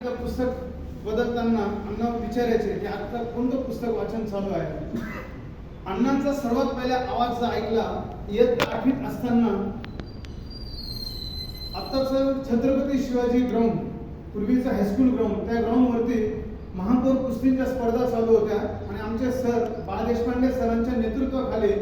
पुस्तक बदलताना अण्णा विचारायचे की आता कोणतं पुस्तक वाचन चालू आहे? अण्णांचा सर्वात पहिला आवाज ऐकला इयत्ता आठवीत असताना आत्ताच छत्रपती शिवाजी ग्राउंड पूर्वीचं हायस्कूल ग्राउंड त्या ग्राउंडवरती महापौर कुस्तींच्या स्पर्धा चालू होत्या आणि आमचे सर बाळ देशपांडे सरांच्या नेतृत्वाखाली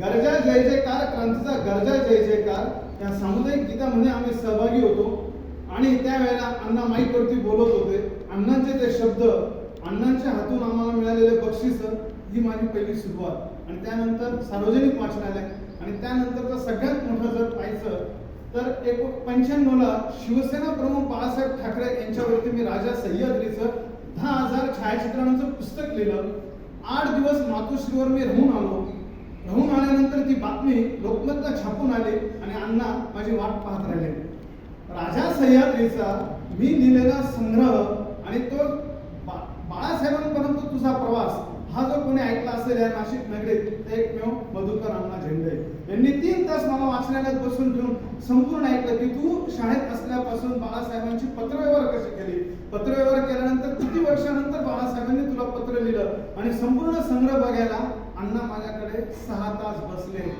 गरजा जय जयकार क्रांतीचा गरजा जय जयकार या सामुदायिक गीतामध्ये आम्ही सहभागी होतो. आणि त्यावेळेला अण्णा माईकवरती बोलत होते. अण्णांचे ते शब्द अण्णांच्या हातून आम्हाला मिळालेले बक्षीस ही माझी पहिली सुरुवात. आणि त्यानंतर सार्वजनिक वाचनालय आणि त्यानंतरचं सगळ्यात मोठं जर पाहायचं तर एक पंच्याण्णवला शिवसेना प्रमुख बाळासाहेब ठाकरे यांच्यावरती मी राजा सह्याद्रीचं दहा हजार छायाचित्रांचं पुस्तक लिहिलं. आठ दिवस मातोश्रीवर मी राहून आलो. राहून आल्यानंतर ती बातमी लोकमतला छापून आली आणि अण्णा माझी वाट पाहत राहिले. राजा सह्याद्रीचा मी लिहिलेला संग्रह आणि तो बा- बाळासाहेबांपर्यंत तुझा प्रवास हा जो कोणी ऐकला असेल या नाशिक नगरीत ते एकमेव मधुकर अण्णा झेंडे. यांनी तीन तास मला वाचनालयात बसून घेऊन संपूर्ण ऐकलं की तू शाळेत असल्यापासून बाळासाहेबांची पत्रव्यवहार कशी केली? पत्रव्यवहार केल्यानंतर किती वर्षानंतर बाळासाहेबांनी तुला पत्र लिहिलं? आणि संपूर्ण संग्रह बघायला अण्णा माझ्याकडे सहा तास बसले.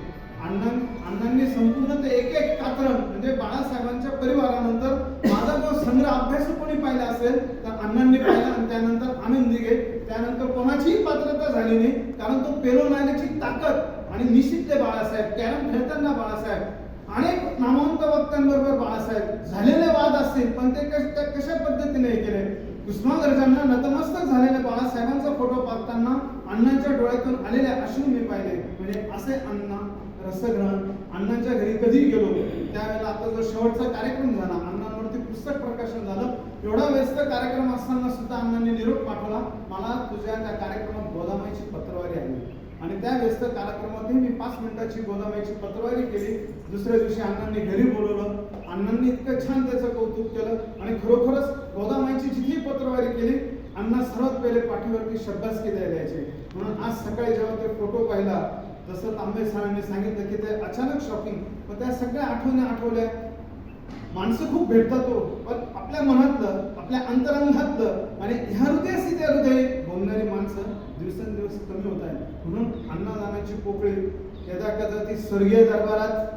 अण्णा अण्णांनी संपूर्ण ते एक एक कात्रण म्हणजे बाळासाहेबांच्या परिवारानंतर माझा जो संग्रह अभ्यास कोणी पाहिला असेल तर अण्णांनी पाहिलं आणि त्यानंतर आनंदी दिघे त्यानंतर कोणाचीही पात्रता झाली नाही कारण तो पेलवण्याची ताकद आणि निश्चित ते बाळासाहेब कॅरम खेळताना बाळासाहेब अनेक नामवंत वक्त्यांबरोबर बाळासाहेब झालेले वाद असतील पण ते कशा पद्धतीने हे केले? कुसुमाग्रजांना नतमस्तक झालेल्या बाळासाहेबांचा फोटो पाहताना अण्णांच्या डोळ्यातून आलेले अश्रू मी पाहिले. म्हणजे असे अण्णा रसग्रहण अण्णांच्या घरी कधी गेलो त्यावेळेला आता जो शेवटचा कार्यक्रम झाला अण्णा पुस्तक प्रकाशन झालं. एवढा व्यस्त कार्यक्रम असताना सुद्धा अण्णांनी निरोप पाठवला. मला तुझ्या त्या कार्यक्रमात गोदामाईची पत्रवारी आली आणि त्या व्यस्त कार्यक्रमातही मी पाच मिनिटाची गोदामाईची पत्रवारी केली. दुसऱ्या दिवशी अण्णांनी घरी बोलवलं. अण्णांनी इतकं छान त्याचं कौतुक केलं. आणि खरोखरच गोदामाईची जिथे पत्रवारी केली अण्णा सर्वात पहिले पाठीवरती शब्दासकी द्यायला द्यायचे म्हणून आज सकाळी जेव्हा ते फोटो पाहिला जसं तांबे सरांनी सांगितलं की ते अचानक शॉकिंग पण त्या सगळ्या आठवणी आठवल्या. माणसं खूप भेटतात हो. पण आपल्या मनातलं आपल्या अंतरंगातलं आणि ह्या हृदयाशी त्या हृदय बोलणारी माणसं दिवसेंदिवस कमी होत आहेत. म्हणून अन्नदानाची पोकळी यदा कदा ती स्वर्गीय दरबारात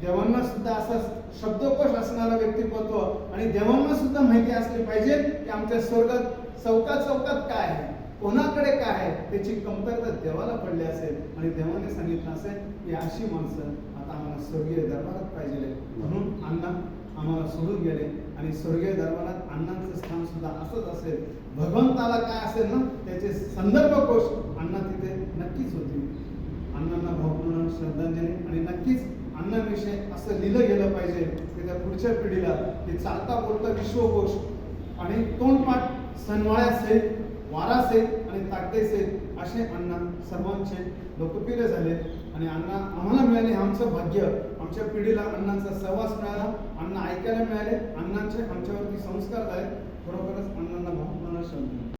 देवांना सुद्धा असा शब्दकोश असणारा व्यक्तिमत्व आणि देवांना सुद्धा माहिती असली पाहिजे की आमच्या स्वर्गात चौकात चौकात काय आहे? कोणाकडे काय आहे? त्याची कमतरता देवाला पडली असेल आणि देवाने सांगितलं असेल की अशी माणसं आता आम्हाला स्वर्गीय दरबारात पाहिजे म्हणून अण्णा आम्हाला सोडून गेले. आणि स्वर्गीय दरबारात अण्णांचं स्थान सुद्धा असंच असेल. भगवंताला काय असेल ना त्याचे संदर्भ कोश अण्णा तिथे नक्कीच होते अण्णांना भावपूर्ण श्रद्धांजली आणि नक्कीच अण्णाविषयी असं लिहिलं गेलं पाहिजे. की त्या पुढच्या पिढीला की चालता बोलता विश्वकोश आणि तोंडपाठ सनवाळ्या सहित वारा सहित आणि ताकदे सहित असे अण्णा सर्वांचे लोकप्रिय झाले आणि अण्णा आम्हाला मिळाले आमचं भाग्य. आमच्या पिढीला अण्णांचा सहवास मिळाला. अण्णा ऐकायला मिळाले. अण्णांचे आमच्यावरती संस्कार झाले. बरोबरच अण्णांना भावपूर्ण शब्द